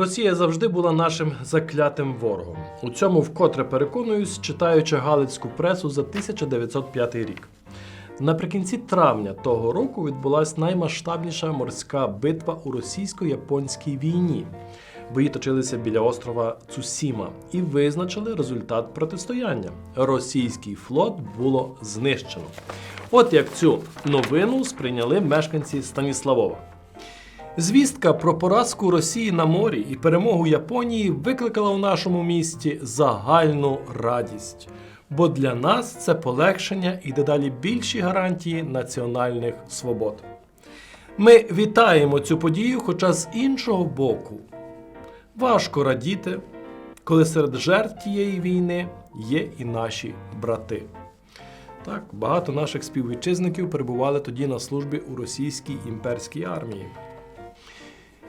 Росія завжди була нашим заклятим ворогом. У цьому вкотре переконуюсь, читаючи галицьку пресу за 1905 рік. Наприкінці травня того року відбулася наймасштабніша морська битва у російсько-японській війні. Бої точилися біля острова Цусіма і визначили результат протистояння. Російський флот було знищено. От як цю новину сприйняли мешканці Станіславова. Звістка про поразку Росії на морі і перемогу Японії викликала у нашому місті загальну радість. Бо для нас це полегшення і дедалі більші гарантії національних свобод. Ми вітаємо цю подію, хоча з іншого боку, важко радіти, коли серед жертв тієї війни є і наші брати. Так, багато наших співвітчизників перебували тоді на службі у російській імперській армії.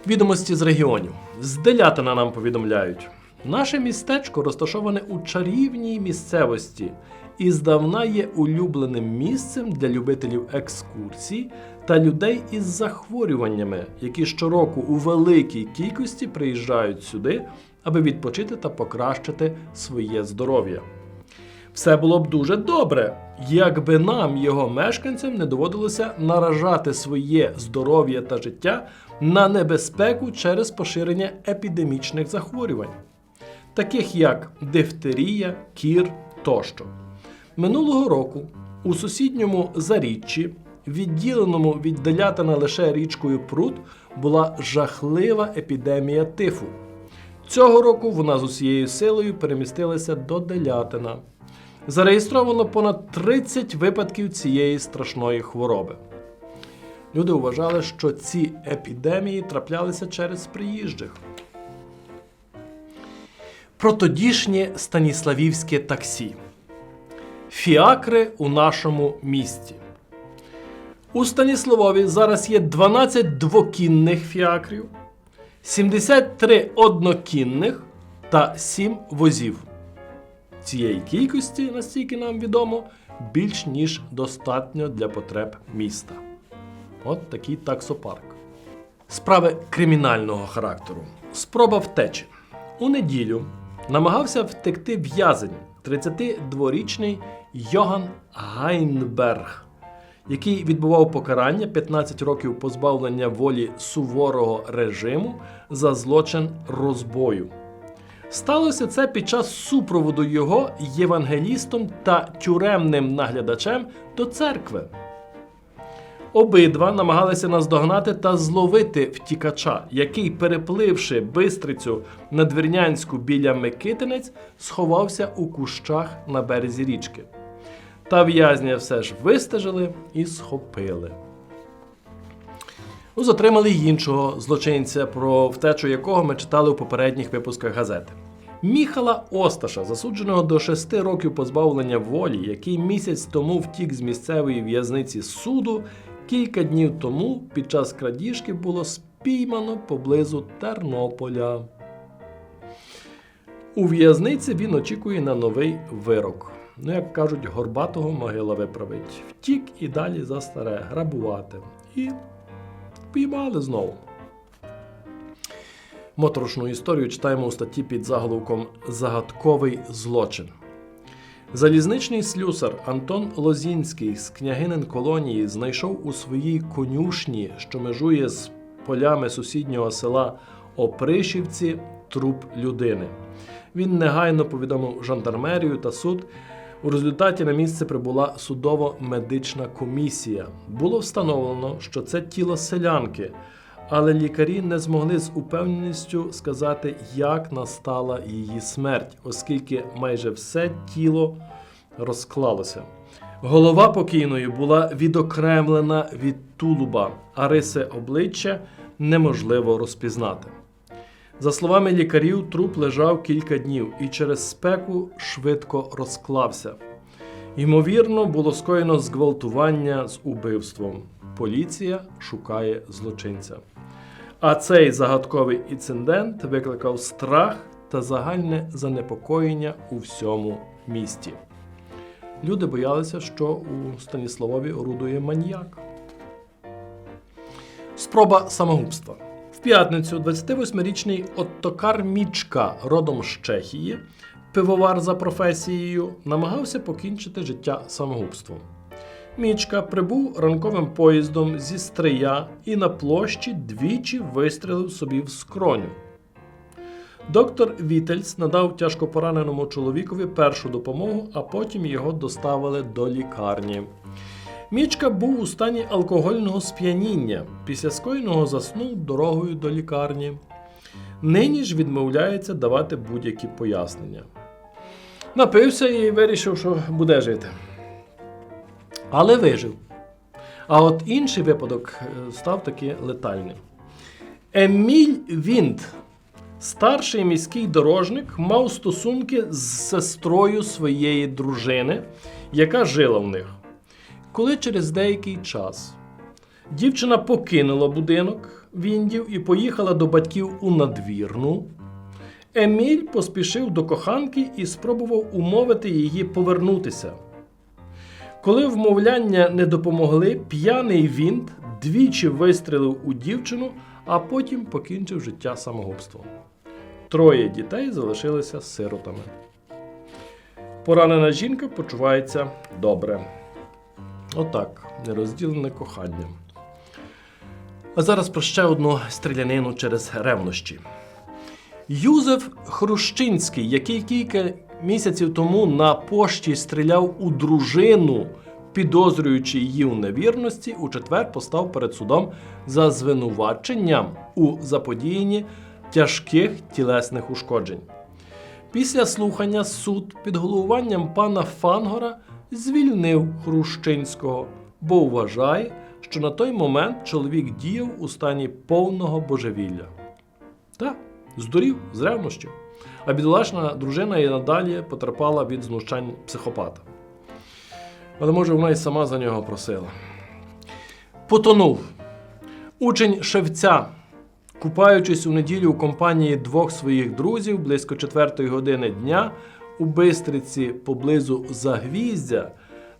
Відомості з регіонів. З Делятина нам повідомляють. Наше містечко розташоване у чарівній місцевості і здавна є улюбленим місцем для любителів екскурсій та людей із захворюваннями, які щороку у великій кількості приїжджають сюди, аби відпочити та покращити своє здоров'я. Все було б дуже добре, якби нам, його мешканцям, не доводилося наражати своє здоров'я та життя на небезпеку через поширення епідемічних захворювань, таких як дифтерія, кір тощо. Минулого року у сусідньому заріччі, відділеному від Делятина лише річкою Прут, була жахлива епідемія тифу. Цього року вона з усією силою перемістилася до Делятина. Зареєстровано понад 30 випадків цієї страшної хвороби. Люди вважали, що ці епідемії траплялися через приїжджих. Про тодішнє станіславівське таксі. Фіакри у нашому місті. У Станіславові зараз є 12 двокінних фіакрів, 73 однокінних та 7 возів. Цієї кількості, настільки нам відомо, більш ніж достатньо для потреб міста. От такий таксопарк. Справи кримінального характеру. Спроба втечі. У неділю намагався втекти в'язень 32-річний Йоган Гайнберг, який відбував покарання 15 років позбавлення волі суворого режиму за злочин розбою. Сталося це під час супроводу його євангелістом та тюремним наглядачем до церкви. Обидва намагалися наздогнати та зловити втікача, який, перепливши бистрицю надвірнянську біля Микитинець, сховався у кущах на березі річки. Та в'язня все ж вистежили і схопили. Затримали іншого злочинця, про втечу якого ми читали у попередніх випусках газети. Міхала Осташа, засудженого до 6 років позбавлення волі, який місяць тому втік з місцевої в'язниці суду, кілька днів тому під час крадіжки було спіймано поблизу Тернополя. У в'язниці він очікує на новий вирок. Ну, як кажуть, горбатого могила виправить. Втік і далі за старе грабувати. І впіймали знову. Моторошну історію читаємо у статті під заголовком Загадковий злочин. Залізничний слюсар Антон Лозінський з княгинин колонії знайшов у своїй конюшні, що межує з полями сусіднього села Опришівці, труп людини. Він негайно повідомив жандармерію та суд. У результаті на місце прибула судово-медична комісія. Було встановлено, що це тіло селянки, але лікарі не змогли з упевненістю сказати, як настала її смерть, оскільки майже все тіло розклалося. Голова покійної була відокремлена від тулуба, а риси обличчя неможливо розпізнати. За словами лікарів, труп лежав кілька днів і через спеку швидко розклався. Ймовірно, було скоєно зґвалтування з убивством. Поліція шукає злочинця. А цей загадковий інцидент викликав страх та загальне занепокоєння у всьому місті. Люди боялися, що у Станіславові орудує маніяк. Спроба самогубства. В п'ятницю 28-річний Оттокар Мічка, родом з Чехії, пивовар за професією, намагався покінчити життя самогубством. Мічка прибув ранковим поїздом зі Стрия і на площі двічі вистрелив собі в скроню. Доктор Вітельс надав тяжко пораненому чоловікові першу допомогу, а потім його доставили до лікарні. Мічка був у стані алкогольного сп'яніння. Після скоєного заснув дорогою до лікарні. Нині ж відмовляється давати будь-які пояснення. Напився і вирішив, що буде жити. Але вижив. А от інший випадок е, став таки летальним. Еміль Вінт, старший міський дорожник, мав стосунки з сестрою своєї дружини, яка жила в них. Коли через деякий час дівчина покинула будинок Віндів і поїхала до батьків у надвірну, Еміль поспішив до коханки і спробував умовити її повернутися. Коли вмовляння не допомогли, п'яний Вінт двічі вистрелив у дівчину, а потім покінчив життя самогубством. Троє дітей залишилися сиротами. Поранена жінка почувається добре. Отак, нерозділене кохання. А зараз про ще одну стрілянину через ревнощі. Юзеф Хрущинський, який кілька місяців тому на пошті стріляв у дружину, підозрюючи її у невірності, у четвер постав перед судом за звинуваченням у заподіянні тяжких тілесних ушкоджень. Після слухання суд під головуванням пана Фангора звільнив Хрущинського, бо вважає, що на той момент чоловік діяв у стані повного божевілля. Так, здурів з ревнощів. А бідолашна дружина і надалі потерпала від знущань психопата. Але може вона й сама за нього просила. Потонув. Учень шевця, купаючись у неділю у компанії двох своїх друзів близько 4 години дня у Бистриці поблизу Загвіздя,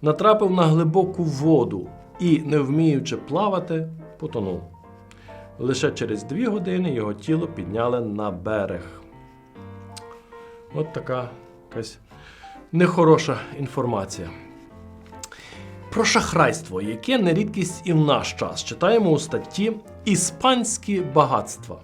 натрапив на глибоку воду і, не вміючи плавати, потонув. Лише через дві години його тіло підняли на берег. От така якась нехороша інформація. Про шахрайство, яке не рідкість і в наш час, читаємо у статті Іспанські багатства.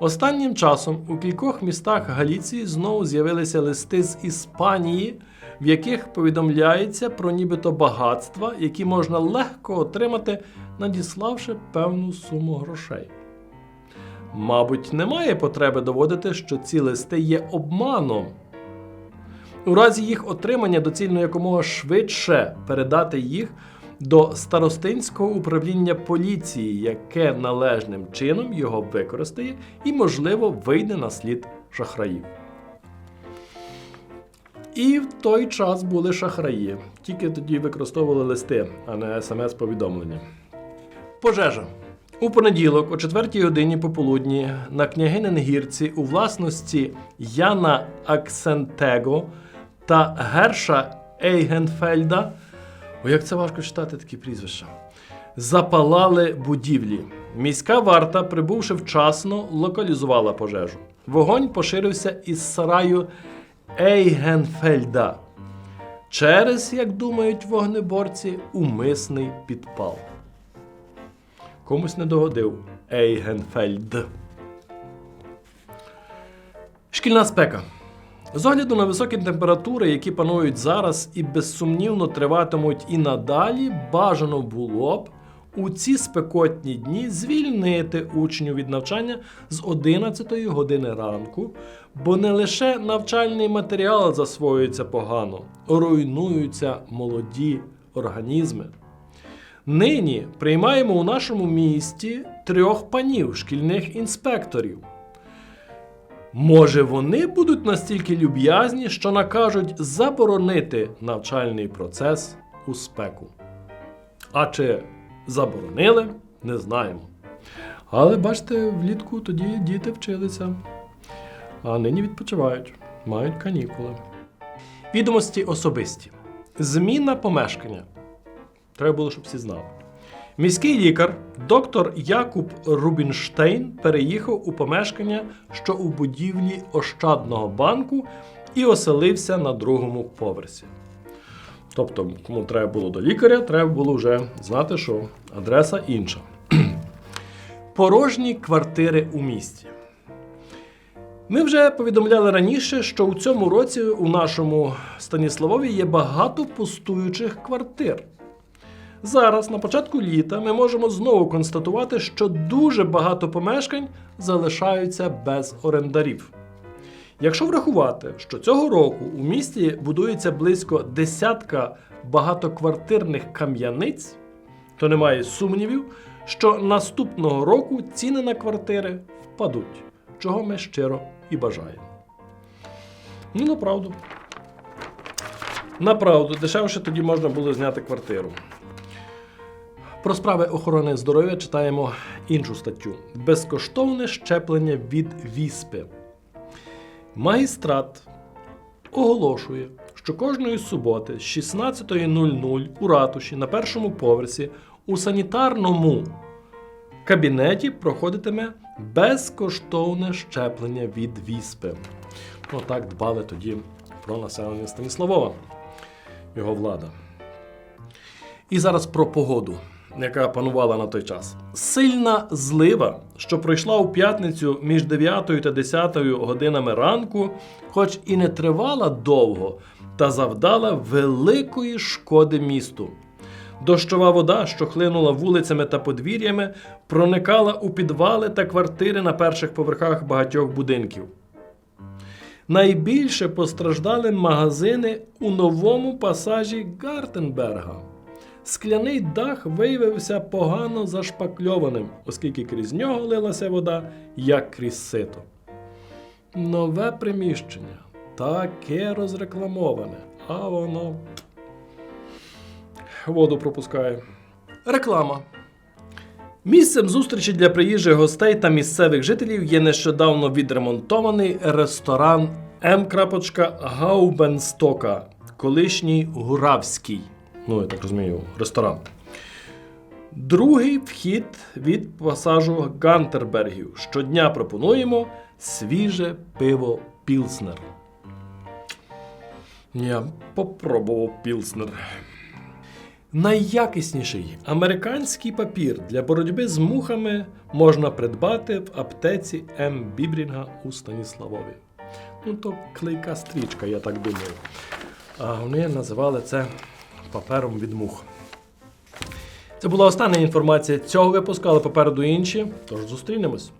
Останнім часом у кількох містах Галіції знову з'явилися листи з Іспанії, в яких повідомляється про нібито багатства, які можна легко отримати, надіславши певну суму грошей. Мабуть, немає потреби доводити, що ці листи є обманом. У разі їх отримання доцільно якомога швидше передати їх до старостинського управління поліції, яке належним чином його використає і, можливо, вийде на слід шахраїв. І в той час були шахраї, тільки тоді використовували листи, а не смс-повідомлення. Пожежа. У понеділок, о 4 годині пополудні, на княгинин гірці у власності Яна Аксентего та Герша Ейгенфельда. О, як це важко читати такі прізвища. Запалали будівлі. Міська варта, прибувши вчасно, локалізувала пожежу. Вогонь поширився із сараю Ейгенфельда. Через, як думають вогнеборці, умисний підпал. Комусь не догодив Ейгенфельд. Шкільна спека. З огляду на високі температури, які панують зараз і безсумнівно триватимуть і надалі, бажано було б у ці спекотні дні звільнити учнів від навчання з 11 години ранку, бо не лише навчальний матеріал засвоюється погано, руйнуються молоді організми. Нині приймаємо у нашому місті трьох панів шкільних інспекторів. Може, вони будуть настільки люб'язні, що накажуть заборонити навчальний процес у спеку. А чи заборонили, не знаємо. Але бачите, влітку тоді діти вчилися, а нині відпочивають, мають канікули. Відомості особисті. Зміна помешкання. Треба було, щоб всі знали. Міський лікар, доктор Якуб Рубінштейн, переїхав у помешкання, що у будівлі Ощадного банку, і оселився на другому поверсі. Тобто, кому треба було до лікаря, треба було вже знати, що адреса інша. Порожні квартири у місті. Ми вже повідомляли раніше, що у цьому році у нашому Станіславові є багато пустуючих квартир. Зараз, на початку літа, ми можемо знову констатувати, що дуже багато помешкань залишаються без орендарів. Якщо врахувати, що цього року у місті будується близько десятка багатоквартирних кам'яниць, то немає сумнівів, що наступного року ціни на квартири впадуть, чого ми щиро і бажаємо. Ну, направду. Направду, дешевше тоді можна було зняти квартиру. Про справи охорони здоров'я читаємо іншу статтю: безкоштовне щеплення від віспи. Магістрат оголошує, що кожної суботи з 16.00 у ратуші на першому поверсі у санітарному кабінеті проходитиме безкоштовне щеплення від віспи. Ну так дбали тоді про населення Станіславова, його влада. І зараз про погоду, яка панувала на той час. Сильна злива, що пройшла у п'ятницю між 9 та 10 годинами ранку, хоч і не тривала довго, та завдала великої шкоди місту. Дощова вода, що хлинула вулицями та подвір'ями, проникала у підвали та квартири на перших поверхах багатьох будинків. Найбільше постраждали магазини у новому пасажі Гартенберга. Скляний дах виявився погано зашпакльованим, оскільки крізь нього лилася вода, як крізь сито. Нове приміщення таке розрекламоване, а воно воду пропускає. Реклама. Місцем зустрічі для приїжджих гостей та місцевих жителів є нещодавно відремонтований ресторан М. Гаубенстока, колишній Гуравський. Ну, я так розумію, ресторан. Другий вхід від пасажу Гантербергів. Щодня пропонуємо свіже пиво Пілснер. Я попробував Пілснер. Найякісніший американський папір для боротьби з мухами можна придбати в аптеці М. Бібрінга у Станіславові. Ну, то клейка стрічка, я так думаю. А вони називали це папером від мух. Це була остання інформація цього випуску, але попереду інші. Тож зустрінемось.